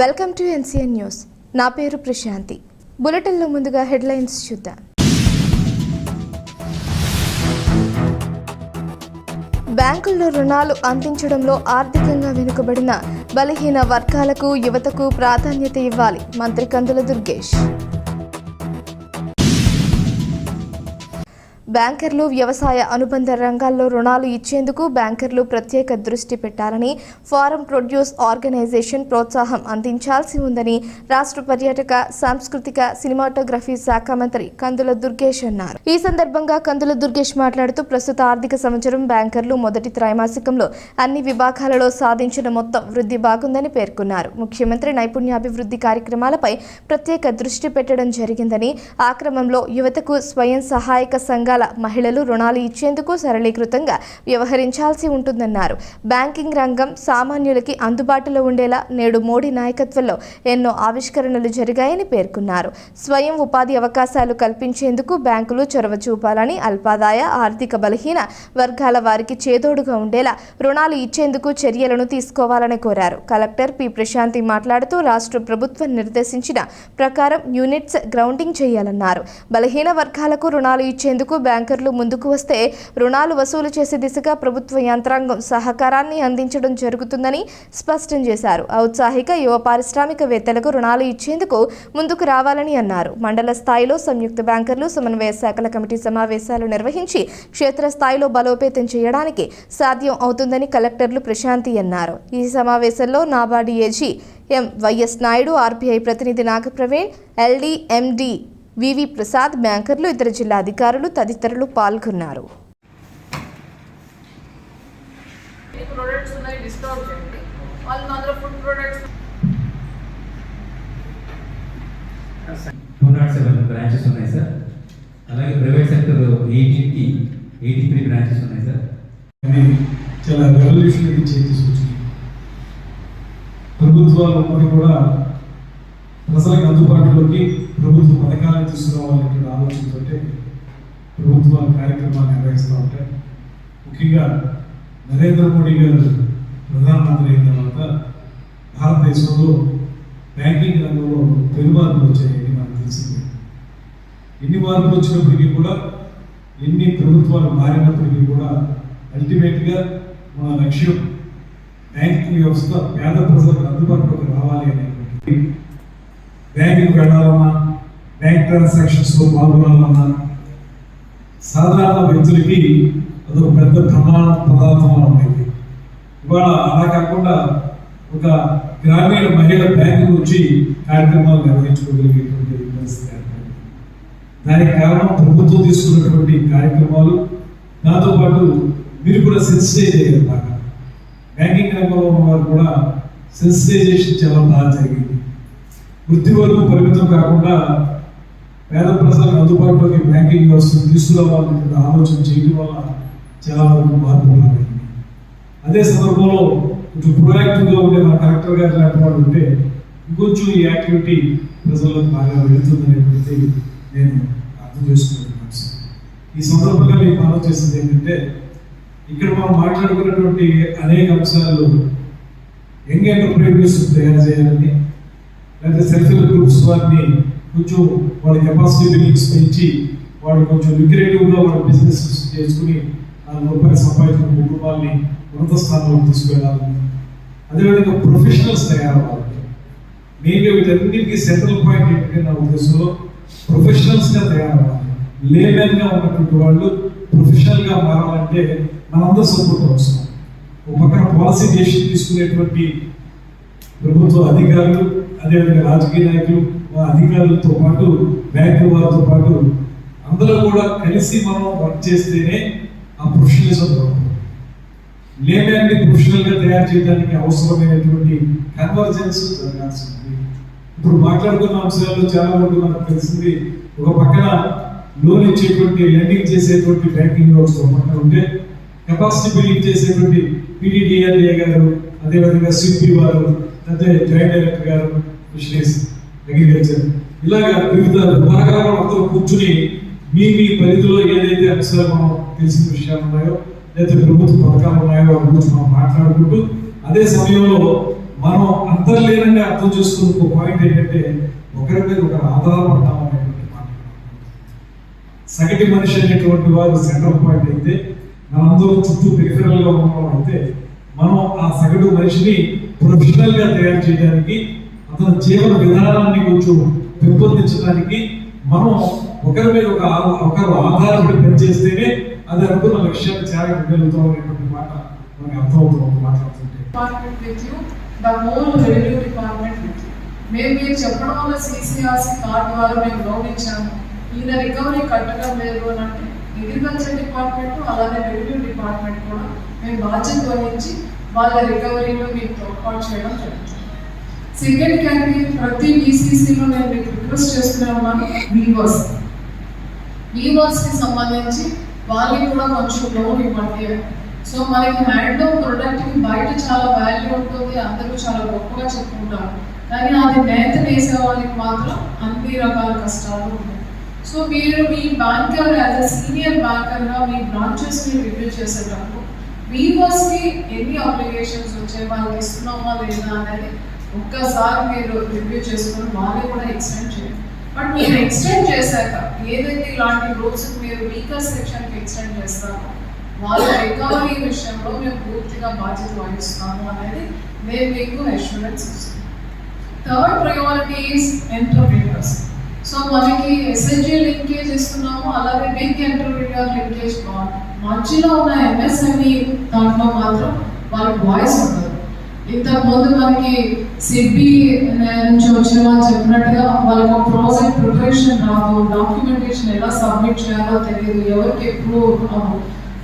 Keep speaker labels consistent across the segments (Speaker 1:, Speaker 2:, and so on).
Speaker 1: Welcome to NCN news. నా పేరు ప్రశాంతి. బులెటిన్లో ముందుగా హెడ్లైన్స్ చూద్దాం. బ్యాంకుల్లో రుణాలు అందించడంలో ఆర్థికంగా వెనుకబడిన బలహీన వర్గాలకు యువతకు ప్రాధాన్యత ఇవ్వాలి మంత్రి కందుల దుర్గేష్. బ్యాంకర్లు వ్యవసాయ అనుబంధ రంగాల్లో రుణాలు ఇచ్చేందుకు బ్యాంకర్లు ప్రత్యేక దృష్టి పెట్టాలని ఫారం ప్రొడ్యూస్ ఆర్గనైజేషన్ ప్రోత్సాహం అందించాల్సి ఉందని రాష్ట్ర పర్యాటక సాంస్కృతిక సినిమాటోగ్రఫీ శాఖ మంత్రి కందుల దుర్గేష్ అన్నారు. ఈ సందర్భంగా కందుల దుర్గేష్ మాట్లాడుతూ ప్రస్తుత ఆర్థిక సంవత్సరం బ్యాంకర్లు మొదటి త్రైమాసికంలో అన్ని విభాగాలలో సాధించిన మొత్తం వృద్ధి బాగుందని పేర్కొన్నారు. ముఖ్యమంత్రి నైపుణ్యాభివృద్ధి కార్యక్రమాలపై ప్రత్యేక దృష్టి పెట్టడం జరిగిందని ఆ క్రమంలో యువతకు స్వయం సహాయక సంఘాల మహిళలు రుణాలు ఇచ్చేందుకు సరళీకృతంగా వ్యవహరించాల్సి ఉంటుందన్నారు. బ్యాంకింగ్ రంగం సామాన్యులకి అందుబాటులో ఉండేలా నేడు మోడీ నాయకత్వంలో ఎన్నో ఆవిష్కరణలు జరిగాయని పేర్కొన్నారు. స్వయం ఉపాధి అవకాశాలు కల్పించేందుకు బ్యాంకులు చొరవ చూపాలని అల్పాదాయ ఆర్థిక బలహీన వర్గాల వారికి చేదోడుగా ఉండేలా రుణాలు ఇచ్చేందుకు చర్యలను తీసుకోవాలని కోరారు. Collector P. ప్రశాంతి మాట్లాడుతూ రాష్ట్ర ప్రభుత్వం నిర్దేశించిన ప్రకారం యూనిట్స్ గ్రౌండింగ్ చేయాలన్నారు. బలహీన వర్గాలకు రుణాలు ఇచ్చేందుకు బ్యాంకర్లు ముందుకు వస్తే రుణాలు వసూలు చేసే దిశగా ప్రభుత్వ యంత్రాంగం సహకారాన్ని అందించడం జరుగుతుందని స్పష్టం చేశారు. ఔత్సాహిక యువ పారిశ్రామికవేత్తలకు రుణాలు ఇచ్చేందుకు ముందుకు రావాలని అన్నారు. మండల స్థాయిలో సంయుక్త బ్యాంకర్లు సమన్వయ శాఖల కమిటీ సమావేశాలు నిర్వహించి క్షేత్రస్థాయిలో బలోపేతం చేయడానికి సాధ్యం అవుతుందని కలెక్టర్లు ప్రశాంతి అన్నారు. ఈ సమావేశంలో NABARD AG M YS Naidu RBI ప్రతినిధి నాగప్రవీణ్ ఎల్డీఎండి వివి ప్రసాద్ బ్యాంకర్లు ఇతర జిల్లా అధికారులు తదితరులు పాల్గొన్నారు.
Speaker 2: ఎన్ని ప్రోడక్ట్స్ ఉన్నాయి లిస్ట్ అవుట్ చేయండి వాళ్ళు అందులో food products
Speaker 3: two nought seven branches ఉన్నాయి సార్ అలాగే ప్రైవేట్ సెక్టర్ ఎయిటీన్కి ఎయిటీ త్రీ బ్రాంచెస్ ఉన్నాయి సార్
Speaker 4: అది చాలా రెవల్యూషనరీ చేంజెస్ వచ్చినాయి ప్రభుత్వాలు ఉన్నది కూడా ప్రజలకు అందుబాటులోకి ప్రభుత్వ పథకాలను తీసుకురావాలనేటువంటి ఆలోచనతో ప్రభుత్వ కార్యక్రమాలు నిర్వహిస్తూ ఉంటాయి. ముఖ్యంగా నరేంద్ర మోడీ గారు ప్రధానమంత్రి అయిన తర్వాత భారతదేశంలో బ్యాంకింగ్ రంగంలో పెను మార్పులు వచ్చాయని మనకు తెలిసిందే. ఎన్ని మార్పులు వచ్చినప్పటికీ కూడా ఎన్ని ప్రభుత్వాలు మారినప్పటికీ కూడా అల్టిమేట్గా మన లక్ష్యం బ్యాంకింగ్ వ్యవస్థ పేద ప్రజలకు అందుబాటులోకి రావాలి అనేటువంటి బ్యాంకుకి వెళ్ళాలన్నా బ్యాంక్ ట్రాన్సాక్షన్స్లో పాల్గొనాలన్నా సాధారణ వ్యక్తులకి అదొక పెద్ద ప్రమాణ పదార్థంగా ఉండేది ఇవాళ అలా కాకుండా ఒక గ్రామీణ మహిళ బ్యాంకు నుంచి కార్యక్రమాలు నిర్వహించుకోగలిగేటువంటి పరిస్థితి దానికి కారణం ప్రభుత్వం తీసుకున్నటువంటి కార్యక్రమాలు. దాంతోపాటు మీరు కూడా సెన్సిటైజ్ అయ్యారు బాగా. బ్యాంకింగ్ రంగంలో ఉన్న వారు కూడా సెన్సిటైజేషన్ చాలా బాగా జరిగింది. వృత్తి వరకు పరిమితం కాకుండా పేద ప్రజలకు అందుబాటులోకి బ్యాంకింగ్ వ్యవస్థను తీసుకురావాలని ఆలోచన చేయడం వల్ల చాలా వరకు మార్పు అదే సందర్భంలో కొంచెం ప్రొయాక్టివ్గా ఉండే మన కలెక్టర్ గారు లాంటి ఉంటే ఇంకొంచెం ఈ యాక్టివిటీ ప్రజలకు బాగా వెళుతుందనేటువంటి నేను అర్థం చేసుకుంటున్నాను ఈ సందర్భంగా మీకు మనం చేసింది ఏంటంటే ఇక్కడ మనం మాట్లాడుకున్నటువంటి అనేక అంశాలు యంగ్ ఎంటర్ప్రైనర్స్ తయారు చేయాలని లేదా సెల్ఫ్ గ్రూప్స్ వారిని కొంచెం వాళ్ళ కెపాసిటీ బిల్డింగ్స్ పెంచి వాళ్ళు కొంచెం లిక్రేటివ్గా వాళ్ళ బిజినెస్ చేసుకుని వాళ్ళ రూపాయలు సంపాదించిన కుటుంబాన్ని ఉన్నత స్థానంలో తీసుకెళ్ళాలి అదేవిధంగా ప్రొఫెషనల్స్ తయారవ్వాలి. మెయిన్గా వీటన్నిటికీ సెంట్రల్ పాయింట్ ఏంటంటే నా ఉద్దేశంలో ప్రొఫెషనల్స్గా తయారవ్వాలి. లేమెన్గా ఉన్నటువంటి వాళ్ళు ప్రొఫెషనల్గా మారాలంటే మనందరూ సపోర్ట్ అవసరం. ఒక పక్కన పాలసీ డెసిషన్ తీసుకునేటువంటి ప్రభుత్వ అధికారులు అదేవిధంగా రాజకీయ నాయకులు ఆ అధికారులతో పాటు బ్యాంకు వారితో పాటు అందరూ కూడా కలిసి మనం వర్క్ చేస్తేనే ఆ ప్రొఫెషనలిజం దొరకదు లేదంటే తయారు చేయడానికి అవసరమైనటువంటి కన్వర్జెన్స్ జరగాల్సి ఉంది ఇప్పుడు మాట్లాడుకున్న అంశాల్లో చాలా వరకు మనకు తెలిసింది ఒక పక్కన లోన్ ఇచ్చేటువంటి లెండింగ్ చేసేటువంటి బ్యాంకింగ్ వ్యవస్థ పక్కన ఉంటే కెపాసిటీ బిల్డింగ్ చేసేటువంటి పీడీడీఆర్ఏ గారు అదేవిధంగా సిపి వారు అదే జాయింట్ డైరెక్టర్ గారు ఫిషరీస్ అగ్రికల్చర్ ఇలాగా వివిధ విభాగాల కూర్చుని మీ మీ పరిధిలో ఏదైతే అంశాలు మనం తెలిసిన విషయాలు ఉన్నాయో లేదా ప్రభుత్వ పథకాలు ఉన్నాయో వాటి గురించి మనం మాట్లాడుకుంటూ అదే సమయంలో మనం అంతర్లీనంగా అర్థం చేసుకున్న ఒక పాయింట్ ఏంటంటే ఒకరి మీద ఒకరు ఆధారపడతాం అనేటువంటి మాట. సగటి మనిషి అనేటువంటి వారు సెంట్రల్ పాయింట్ అయితే మనందరం చుట్టూ పెరిఫెరల్గా ఉన్నవాడు అయితే మనం ఆ సగటు మనిషిని ప్రొఫెషనల్గా తయారు చేయడానికి అతని జీవన విధానాన్ని కొంచెం పెంపొందించడానికి మనం ఒకరి మీద ఒక ఒకరు ఆధారపడి పనిచేస్తేనే అది అనుకున్న లక్ష్యాన్ని చేరగలుగుతాం అనేటువంటి మాట మనకి అర్థమవుతుంది మాట్లాడుతుంటే.
Speaker 2: Department with you the whole revenue department with you మేము మీరు చెప్పడం వల్ల సిసిఆర్సి కార్డు ద్వారా మేము లోన్ ఇచ్చాము ఈయన రికవరీ కట్టడం లేదు అని అంటే అగ్రికల్చర్ డిపార్ట్మెంట్ అలానే రెవెన్యూ డిపార్ట్మెంట్ కూడా మేము బాధ్యత వహించి వాళ్ళ రికవరీలో మీకు తోడ్పాటు చేయడం జరుగుతుంది. సెకండ్ క్యాంపెయిన్ ప్రతి బీసీసీలో నేను మీకు రిక్వెస్ట్ చేస్తూనే వీవర్స్ వీవర్స్కి సంబంధించి వాళ్ళకి కూడా కొంచెం లోన్ ఇవ్వండి. సో మనకి హ్యాండ్లూమ్ ప్రొడక్ట్కి బయట చాలా వాల్యూ ఉంటుంది అందరూ చాలా గొప్పగా చెప్పుకుంటారు. కానీ అది నేత వేసే వాళ్ళకి మాత్రం అన్ని రకాల కష్టాలు ఉన్నాయి సో మీరు మీ బ్యాంకర్ యాజ్ అ సీనియర్ బ్యాంకర్గా మీ బ్రాంచెస్ని రివ్యూ చేసేటప్పుడు వీవర్స్కి ఎన్ని అప్లికేషన్స్ వచ్చాయి వాళ్ళకి ఇస్తున్నామా లేదా అనేది ఒక్కసారి మీరు రివ్యూ చేసుకొని వాళ్ళే కూడా ఎక్స్టెండ్ చేయండి. బట్ మీరు ఎక్స్టెండ్ చేశాక ఏదైతే ఇలాంటి రూల్స్ మీరు వీకర్ సెక్షన్కి ఎక్స్టెండ్ చేస్తారో వాళ్ళ రికవరీ విషయంలో మేము పూర్తిగా బాధ్యత వహిస్తాము అనేది నేను మీకు అష్యూరెన్స్ ఇస్తాం third priority is entrepreneurs so మనకి ఎస్ఎన్జీ లింకేజ్ ఇస్తున్నాము అలాగే బిగ్ ఎంటర్ప్రీనర్ లింకేజ్ బాగుంటుంది మధ్యలో ఉన్న ఎంఎస్ఎంఈ దాంట్లో మాత్రం వాళ్ళకి వాయిస్ ఉండదు ఇంతకుముందు మనకి సిబి నుంచి వచ్చిన వాళ్ళు చెప్పినట్టుగా వాళ్ళకి ప్రాజెక్ట్ ప్రిపరేషన్ రాదు డాక్యుమెంటేషన్ ఎలా సబ్మిట్ చేయాలో తెలియదు ఎవరికి ఎప్పుడు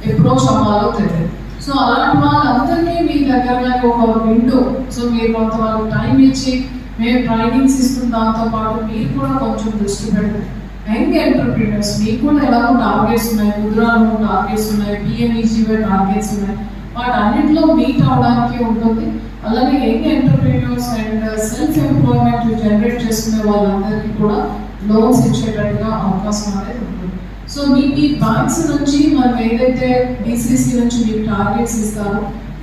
Speaker 2: అప్రోచ్ అవ్వాలో తెలియదు. సో అలాంటి వాళ్ళందరికీ మీ దగ్గర ఒక విండో సో మీరు కొంత వాళ్ళకి టైం ఇచ్చి మేము ట్రైనింగ్స్ ఇస్తున్న దాంతో పాటు మీరు కూడా కొంచెం దృష్టి పెడతారు. యంగ్ ఎంటర్ప్రీనర్స్ మీకు కూడా ఎలాగో టార్గెట్స్ ఉన్నాయి ముద్రాలు టార్గెట్స్ ఉన్నాయి పిఎంఈజీవై టార్గెట్స్ ఉన్నాయి. వాటి అన్నింటిలో మీట్ అవడానికి ఉంటుంది. అలాగే young entrepreneurs and self employment generate చేసుకునే వాళ్ళందరికీ కూడా లోన్స్ ఇచ్చేటట్టుగా అవకాశం అనేది ఉంటుంది. సో మీ మీ బ్యాంక్స్ నుంచి మనం ఏదైతే బీసీసీ నుంచి మీకు టార్గెట్స్ ఇస్తారో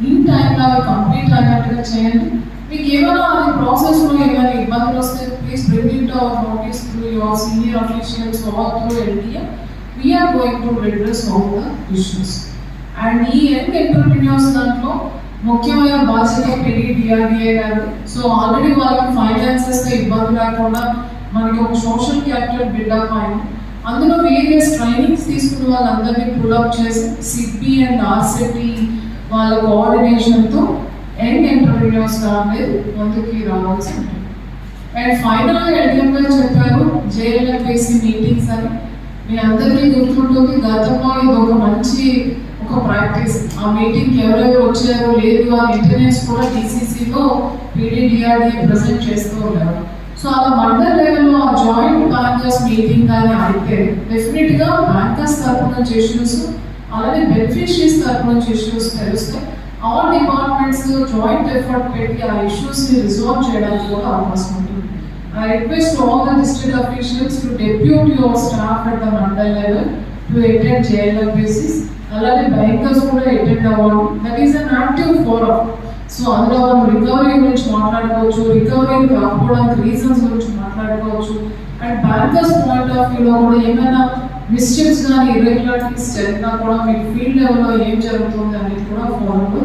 Speaker 2: ఇన్ టైంలో కంప్లీట్ అయినట్టుగా చేయండి. మీకు ఏమైనా అది ప్రాసెస్లో ఏమైనా ఇబ్బందులు వస్తే please bring it to our notice through your senior senior or through through We are going to address all the issues and ఈ యంగ్ ఎంటర్ప్రిన్యూర్స్ దాంట్లో ముఖ్యమైన బాధ్యత పెరిగి డిఆర్డిఏ గారు. సో ఆల్రెడీ వాళ్ళకి ఫైనాన్సెస్ ఇబ్బంది లేకుండా మనకి ఒక సోషల్ క్యాపిటల్ బిల్డప్ అయింది. అందులో వేరియస్ ట్రైనింగ్స్ తీసుకున్న వాళ్ళందరినీ పుల్అప్ చేసి సిపి అండ్ ఆర్సిపి వాళ్ళ కోఆర్డినేషన్తో యంగ్ ఎంటర్ప్రిన్యూర్స్ అనేది ముందుకి రావాల్సి ఉంటుంది. అండ్ ఫైనల్గా ఎల్ఎం చెప్పారు జేఎల్ఎంపీసీ మీటింగ్స్ అని. మీ అందరికీ గుర్తుంటుంది గతంలో ఇది ఒక మంచి ఒక ప్రాక్టీస్ ఆ మీటింగ్ ఎవరెవరు వచ్చారు లేదు ఆ మెయింటెనెన్స్ కూడా డిసిసిలో పీడీడిఆర్డి ప్రజెంట్ చేస్తూ ఉన్నారు. సో అలా మండల్ లెవెల్లో ఆ జాయింట్ బ్యాంకర్స్ మీటింగ్ కానీ అయితే డెఫినెట్గా బ్యాంకర్స్ తరఫున చేసినస్ ఇష్యూస్ అలాగే బెనిఫిషరీస్ తరపు నుంచి ఇష్యూస్ తెలుస్తాయి. ఆల్ డిపార్ట్మెంట్స్ జాయింట్ ఎఫర్ట్ పెట్టి ఆ ఇష్యూస్ని రిజాల్వ్ చేయడానికి కూడా అవకాశం ఉంటుంది. I request all the district officials to depute your staff at the mandal level to attend JLM basis అలాగే బ్యాంకర్స్ కూడా అటెండ్ అవ్వడం that is an active forum so అందులో మనం రికవరీ గురించి మాట్లాడుకోవచ్చు రికవరీ కాకపోవడానికి రీజన్స్ గురించి మాట్లాడుకోవచ్చు. అండ్ బ్యాంకర్స్ పాయింట్ ఆఫ్ వ్యూలో కూడా ఏమైనా మిస్టేక్స్ కానీ ఇర్రెగ్యులారిటీస్ జరిగినా కూడా మీ ఫీల్డ్ లెవెల్లో ఏం జరుగుతుంది అనేది కూడా ఫోరంలో